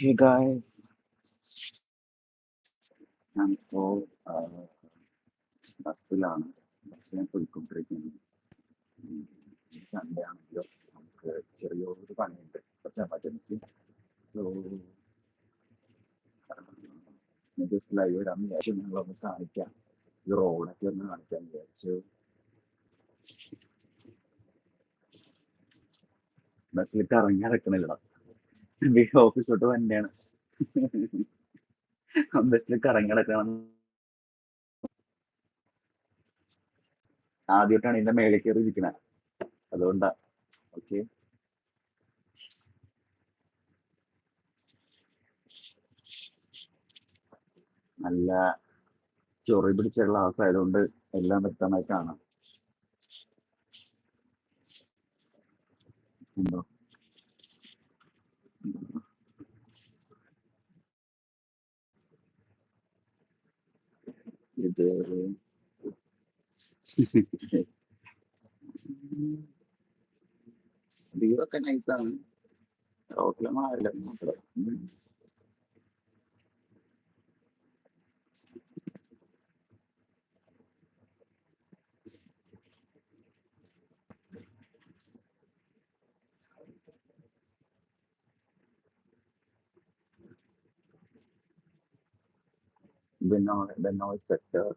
Hey guys, ഞാനിപ്പോ ബസ്സിലാണ്. ബസ്സിനെ പോയിക്കൊണ്ടിരിക്കുന്നു. സൺഡേ ആണെങ്കിലും നമുക്ക് ചെറിയൊരു പണിയുണ്ട്. കുറച്ച് എമർജൻസി സോ ജസ്റ്റ് ലൈവ് ഇടാൻ വിചാരിച്ചു നിങ്ങളൊന്ന് കാണിക്കാം. ഈ റോഡൊക്കെ ഒന്ന് കാണിക്കാൻ വിചാരിച്ചു. ബസ്സിൽ കറങ്ങി നടക്കണില്ല ഓഫീസിലോട്ട് വണ്ടിയാണ്. ബസ്സിൽ കറങ്ങി ആദ്യമായിട്ടാണ് ഇതിന്റെ മേളിൽ കയറി ഇരിക്കണേ. അതുകൊണ്ടാ. ഓക്കെ നല്ല ചൊറി പിടിച്ച ഗ്ലാസ് ആയതുകൊണ്ട് എല്ലാം വ്യക്തമായി കാണാം. there. Di ba ka na isang? Oo, lang nga. The noise, the noise sector.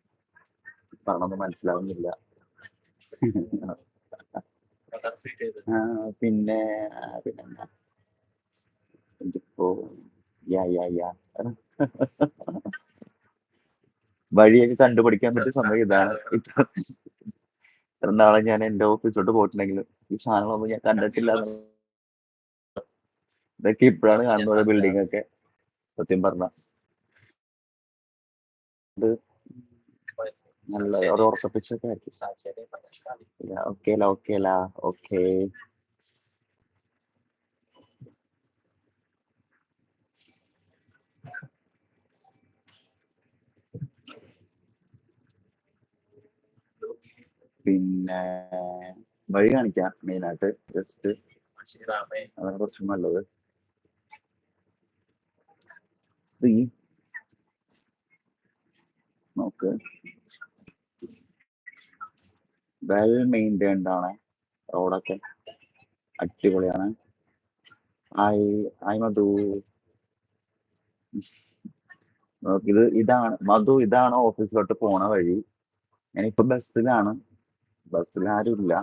പറഞ്ഞൊന്നും മനസ്സിലാവുന്നില്ല. പിന്നെ പിന്നെന്താ? എനിക്കിപ്പോ യാ യാ യാ. വഴിയൊക്കെ കണ്ടുപിടിക്കാൻ പറ്റിയ സമയം ഇതാണ്. ഇത്ര നാളെ ഞാൻ എന്റെ ഓഫീസിലോട്ട് പോയിട്ടുണ്ടെങ്കിലും ഈ സാധനങ്ങളൊന്നും ഞാൻ കണ്ടിട്ടില്ല. ഇതൊക്കെ ഇപ്പോഴാണ് കാണുന്നത് ബിൽഡിംഗ് ഒക്കെ. സത്യം പറഞ്ഞ. നല്ല ഒരു ഉറപ്പിച്ചൊക്കെ. ആയിരിക്കും. ഓക്കെ ലാ ഓക്കെ ലാ ഓക്കെ പിന്നെ വഴി കാണിക്കാം മെയിനായിട്ട്. ജസ്റ്റ്. അതാണ് കുറച്ചും നല്ലത്. നോക്ക്. വെൽ മെയിന്റൈൻഡ് ആണ്. റോഡൊക്കെ അടിപൊളിയാണ്. ഐ ഐ മധു ഇത് ഇതാണ് മധു ഇതാണ് ഓഫീസിലോട്ട് പോണ വഴി. ഞാനിപ്പോ ബസ്സിലാണ്. ബസ്സിൽ ആരും ഇല്ല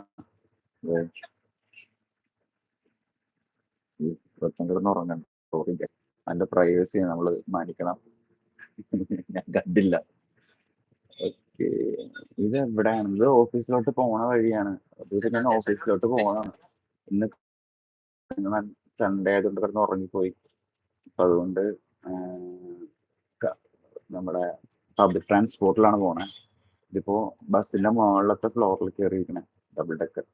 കിടന്ന് ഉറങ്ങണം. അതിന്റെ പ്രൈവസി നമ്മൾ മാനിക്കണം. ഞാൻ കണ്ടില്ല. ഓക്കെ. ഇത് എവിടെയാണ്? ഇത് ഓഫീസിലോട്ട് പോണ വഴിയാണ്. അതുകൊണ്ട് ഞാൻ ഓഫീസിലോട്ട് പോകണം. ഇന്ന് സൺഡേ ആയതുകൊണ്ട് കിടന്ന് ഉറങ്ങിപ്പോയി. അപ്പൊ അതുകൊണ്ട് നമ്മുടെ പബ്ലിക് ട്രാൻസ്പോർട്ടിലാണ് പോണേ. ഇതിപ്പോ ബസ്സിന്റെ മുകളിലത്തെ ഫ്ലോറിൽ കയറിയിരിക്കണേ ഡബിൾ ഡെക്കർ.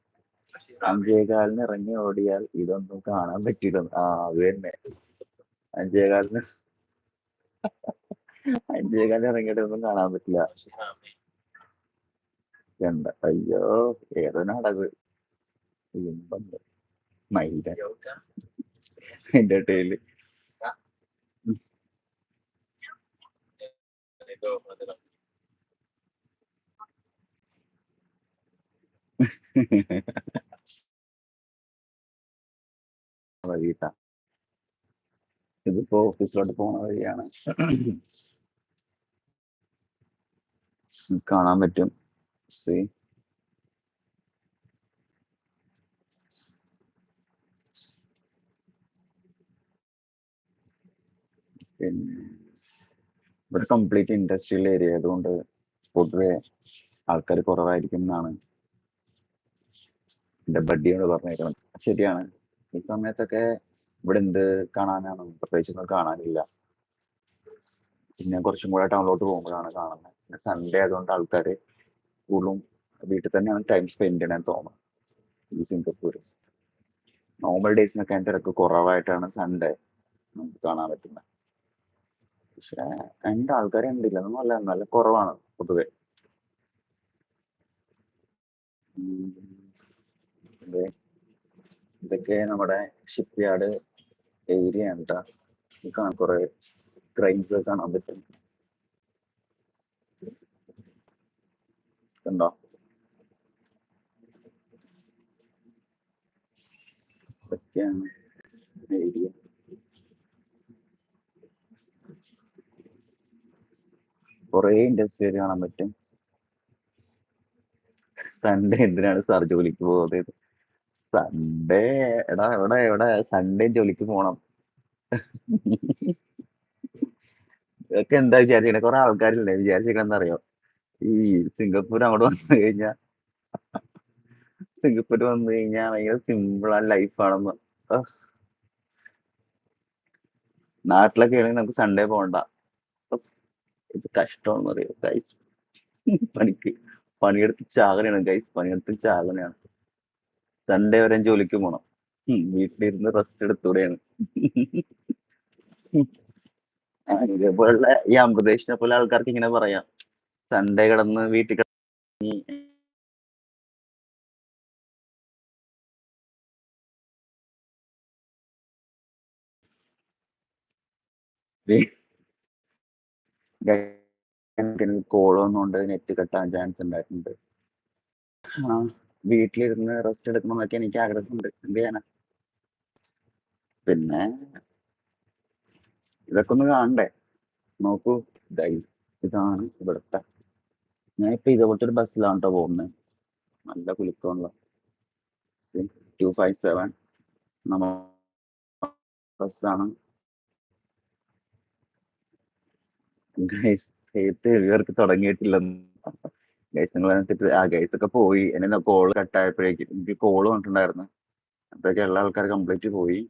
അഞ്ചേകാലിന് ഇറങ്ങി ഓടിയാൽ ഇതൊന്നും കാണാൻ പറ്റില്ല. ആ അത് തന്നെ. അഞ്ചേകാലിന് അഞ്ചേകാലിന് ഇറങ്ങിയിട്ടൊന്നും കാണാൻ പറ്റില്ല. കണ്ട. അയ്യോ ഏതോ നാടത് എന്റെ ടേൽ ഇതിപ്പോ ഓഫീസിലോട്ട് പോണ വഴിയാണ്. കാണാൻ പറ്റും. See? ഇവിടെ കംപ്ലീറ്റ് ഇൻഡസ്ട്രിയൽ ഏരിയ ആയതുകൊണ്ട് പൊതുവെ ആൾക്കാർ കുറവായിരിക്കും എന്നാണ് എന്റെ ബഡ്ഡിയോട് പറഞ്ഞേക്കുന്നത് ശരിയാണ്. ഈ സമയത്തൊക്കെ ഇവിടെ എന്ത് കാണാനാണ്? പ്രത്യേകിച്ചൊന്നും കാണാനില്ല. പിന്നെ കുറച്ചും കൂടെ ടൗണിലോട്ട് പോകുമ്പോഴാണ് കാണുന്നത്. സൺഡേ ആയതുകൊണ്ട് ആൾക്കാർ കൂടുതലും വീട്ടിൽ തന്നെയാണ് ടൈം സ്പെൻഡ് ചെയ്യണമെന്ന് തോന്നുന്നു. ഈ സിംഗപ്പൂർ നോർമൽ ഡേയ്സിനൊക്കെ തിരക്ക് കുറവായിട്ടാണ് സൺഡേ നമുക്ക് കാണാൻ പറ്റുന്നത് പക്ഷെ എന്റെ ആൾക്കാരെ ഉണ്ടില്ല നല്ല നല്ല കുറവാണ് പൊതുവെ. ഇതൊക്കെ നമ്മുടെ ഷിപ്പ് യാർഡ് ഏരിയ ആണ് കേട്ടോ കാണാൻ കുറെ ക്രൈംസ് കാണാൻ പറ്റും. കണ്ടോ ഇതൊക്കെയാണ് ഏരിയ കുറേ ഇൻഡസ്ട്രിയൽ കാണാൻ പറ്റും. സൺഡേ എന്തിനാണ് സാർ ജോലിക്ക് പോകുന്നത് സൺഡേ എടാ എവിടെ എവിടെ? സൺഡേ ജോലിക്ക് പോണം. ഇതൊക്കെ എന്താ വിചാരിക്കണേ? കുറെ ആൾക്കാരില്ലേ? വിചാരിച്ചിരിക്കണെന്ന് അറിയോ? ഈ സിംഗപ്പൂർ അങ്ങോട്ട് വന്നു കഴിഞ്ഞാ സിംഗപ്പൂർ വന്നു കഴിഞ്ഞാൽ ഭയങ്കര സിമ്പിൾ ആണ് ലൈഫാണെന്ന് നാട്ടിലൊക്കെ ആണെങ്കിൽ നമുക്ക് സൺഡേ പോകണ്ട ഇത് കഷ്ടമാണെന്ന് അറിയോ? ഗൈസ് പണിക്ക് പണിയെടുത്ത് ചാകനയാണ് ഗൈസ് പണിയെടുത്ത് ചാകനയാണ് സൺഡേ വരെ ജോലിക്ക് പോണം. വീട്ടിലിരുന്ന് റെസ്റ്റ് എടുത്തൂടെയാണ്. ഇതേപോലുള്ള ഈ അമൃതേഷിനെ പോലെ ആൾക്കാർക്ക് ഇങ്ങനെ പറയാം. സൺഡേ കിടന്ന് വീട്ടിൽ കിടന്ന് കോൾ നെറ്റ് കെട്ടാൻ ചാൻസ് ഉണ്ടായിട്ടുണ്ട് ആ വീട്ടിലിരുന്ന് റെസ്റ്റ് എടുക്കണം എന്നൊക്കെ എനിക്ക് ആഗ്രഹമുണ്ട്. എന്ത് ചെയ്യാനാ? പിന്നെ ഇതൊക്കെ ഒന്ന് കാണണ്ടേ? നോക്കൂ. ഇതായി ഇതാണ് ഇവിടുത്തെ ഞാൻ ഇപ്പൊ ഇതുപോലത്തെ ഒരു ബസ്സിലാണ് കേട്ടോ പോകുന്നത് നല്ല കുലുക്കമുള്ള ടു ഫൈവ് സെവൻ നമ്മ ബസ്സാണ്. ഗൈസ് ഇവർക്ക് തുടങ്ങിയിട്ടില്ല. ഗൈസ് നിങ്ങൾ ആ ഗൈസ് ഒക്കെ പോയി. എന്നെ കോൾ കട്ടായപ്പോഴേക്കും എനിക്ക് കോൾ വന്നിട്ടുണ്ടായിരുന്നു. അപ്പോഴേക്കും എല്ലാ ആൾക്കാർ കംപ്ലീറ്റ് പോയി.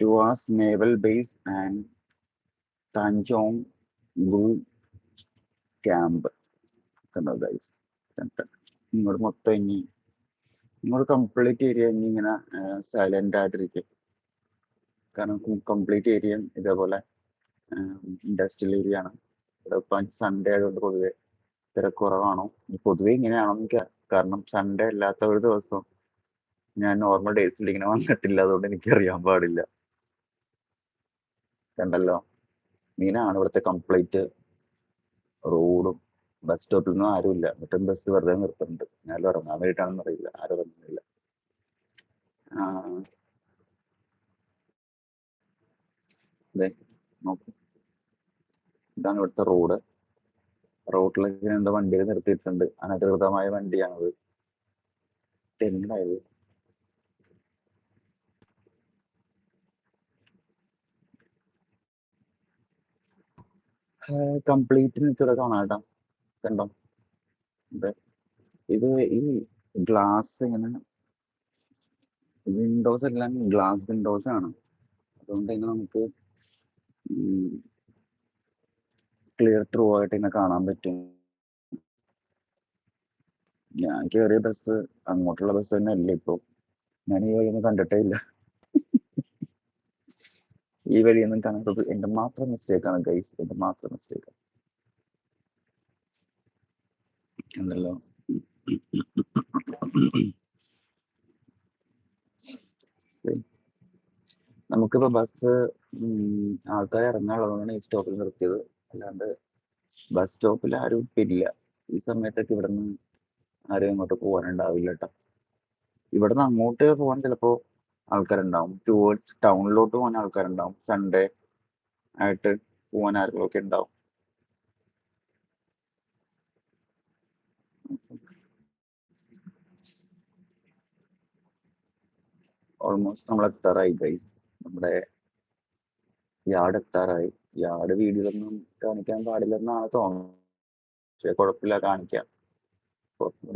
Tuas naval base and Tanjong camp കണ്ടോ ഗൈസ് ഇങ്ങോട്ട് മൊത്തം ഇനി ഇങ്ങോട്ട് കംപ്ലീറ്റ് ഏരിയ ഇനി ഇങ്ങനെ സൈലന്റ് ആയിട്ടിരിക്കും. കാരണം കംപ്ലീറ്റ് ഏരിയ ഇതേപോലെ ഇൻഡസ്ട്രിയൽ ഏരിയ ആണ്. ഇവിടെ ഇപ്പം സൺഡേ ആയതുകൊണ്ട് പൊതുവെ തിരക്കുറവാണോ പൊതുവെ ഇങ്ങനെയാണോ എനിക്ക് കാരണം സൺഡേ അല്ലാത്ത ഒരു ദിവസം ഞാൻ നോർമൽ ഡേയ്സിൽ ഇങ്ങനെ വന്നിട്ടില്ല. അതുകൊണ്ട് എനിക്ക് അറിയാൻ പാടില്ല. കണ്ടല്ലോ? മീനാണ് ഇവിടുത്തെ കംപ്ലീറ്റ് റോഡും ബസ് സ്റ്റോപ്പിൽ നിന്നും ആരുമില്ല. എന്നിട്ടും ബസ് വെറുതെ നിർത്തുന്നുണ്ട്. ഞാൻ ഇറങ്ങാൻ വേണ്ടിയിട്ടാണെന്ന് അറിയില്ല. ആരും നോക്കൂ. ഇതാണ് ഇവിടുത്തെ റോഡ്. റോഡിലേക്ക് എന്താ വണ്ടികൾ നിർത്തിയിട്ടുണ്ട്. അനധികൃതമായ വണ്ടിയാണത്. എന്തായത് കംപ്ലീറ്റ് നിൽക്കുക കാണാം കേട്ടോ. കണ്ടോ? ഇത് ഈ ഗ്ലാസ് ഇങ്ങനെ വിൻഡോസ് എല്ലാം ഗ്ലാസ് വിൻഡോസ് ആണ്. അതുകൊണ്ട് തന്നെ നമുക്ക് ക്ലിയർ ത്രൂ ആയിട്ട് ഇങ്ങനെ കാണാൻ പറ്റും. ഞാൻ കയറിയ ബസ് അങ്ങോട്ടുള്ള ബസ് തന്നെ അല്ല ഇപ്പൊ. ഞാൻ ഈ വഴിയൊന്നും കണ്ടിട്ടേ ഇല്ല. ഈ വഴിയൊന്നും കാണാത്തത്. എന്റെ മാത്രം മിസ്റ്റേക്ക് ആണ് ഗൈസ് എന്റെ മാത്രം മിസ്റ്റേക്ക് എന്തല്ലോ നമുക്കിപ്പോ ബസ് ആൾക്കാർ ഇറങ്ങാനുള്ളതുകൊണ്ടാണ് ഈ സ്റ്റോപ്പിൽ നിർത്തിയത്. അല്ലാണ്ട് ബസ് സ്റ്റോപ്പിൽ ആരും ഇപ്പൊ ഇല്ല. ഈ സമയത്തൊക്കെ ഇവിടുന്ന് ആരും ഇങ്ങോട്ട് പോകാനുണ്ടാവില്ല കേട്ടോ ഇവിടുന്ന് അങ്ങോട്ട് പോകാൻ ചിലപ്പോ ആൾക്കാരുണ്ടാവും. ടുവേർഡ്സ് ടൗണിലോട്ട് പോകാൻ ആൾക്കാരുണ്ടാവും. സൺഡേ ആയിട്ട് പോകാൻ ആരെങ്കിലും ഒക്കെ ഉണ്ടാവും. ഓൾമോസ്റ്റ് നമ്മൾ എത്താറായി ഗൈസ് നമ്മുടെ യാർഡ് എത്താറായി. യാർഡ് വീഡിയോയിലൊന്നും കാണിക്കാൻ പാടില്ലെന്നാണ് തോന്നുന്നത്. പക്ഷെ കുഴപ്പമില്ല കാണിക്കാം.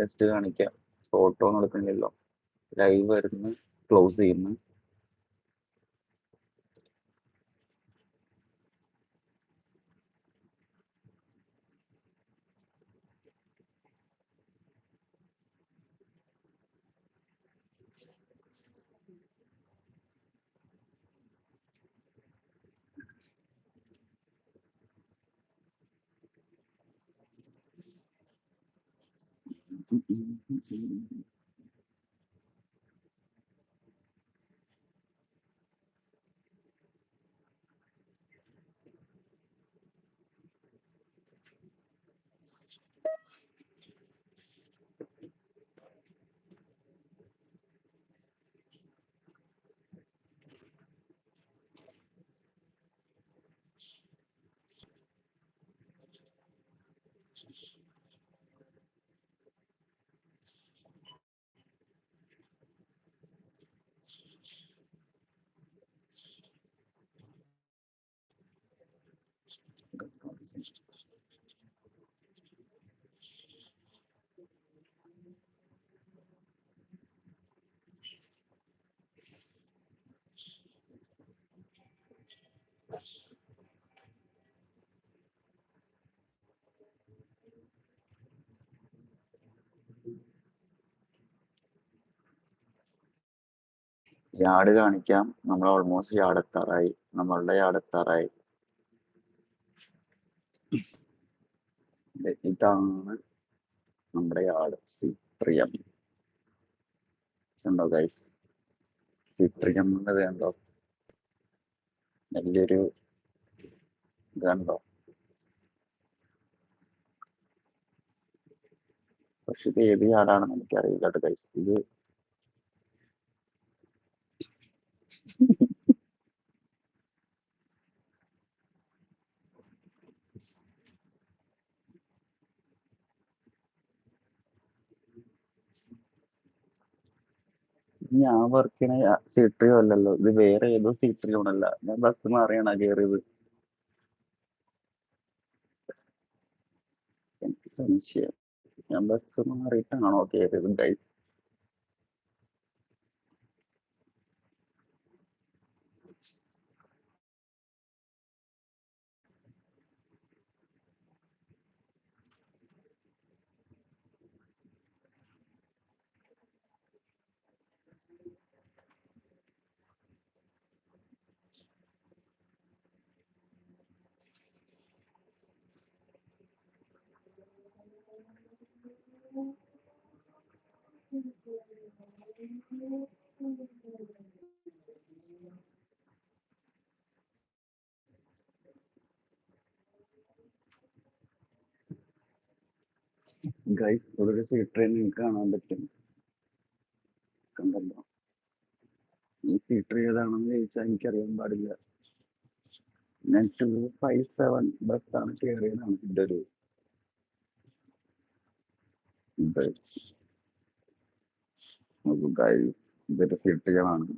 ജസ്റ്റ് കാണിക്കാം. ഫോട്ടോ എടുക്കുന്നില്ലല്ലോ ലൈവ് വരുന്നു ക്ലോസ് ചെയ്യുന്നു യാർഡ് കാണിക്കാം നമ്മൾ ഓൾമോസ്റ്റ് യാർഡ് എത്താറായി നമ്മളുടെ യാർഡ് ദേ ഇതാണ് നമ്മുടെ ആൾ സിപ്രിയം. ഉണ്ടോ ഗൈസ് സിപ്രിയം എന്നത് കണ്ടോ? വലിയൊരു ഇതുണ്ടോ പക്ഷെ ഇത് ഏത് ആളാണെന്ന് എനിക്കറിയില്ല കേട്ടോ ഗൈസ് ഇത് ഞാൻ വർക്ക് ചെയ്യണ സീട്രിയോ അല്ലല്ലോ. ഇത് വേറെ ഏതോ സീട്രിയോ ആണല്ല ഞാൻ ബസ് മാറിയാണ് കയറിയത് എനിക്ക് സംശയം. ഞാൻ ബസ് മാറിയിട്ടാണോ കയറിയത് ഗൈസ് ഗൈസ് ഇവിടെ ഒരു സീട്രിയോ നിങ്ങൾക്ക് കാണാൻ പറ്റും കണ്ടല്ലോ ഈ സീട്രിയോ ഏതാണെന്ന് ചോദിച്ചാൽ എനിക്കറിയാൻ പാടില്ല ഞാൻ ടു ഫൈവ് സെവൻ ബസ്സാണ് കയറിയതാണ് ഇതിന്റെ ഒരു ഇത് നോക്കൂ ഗൈസ് ഇതൊരു സീട്രിയാണ്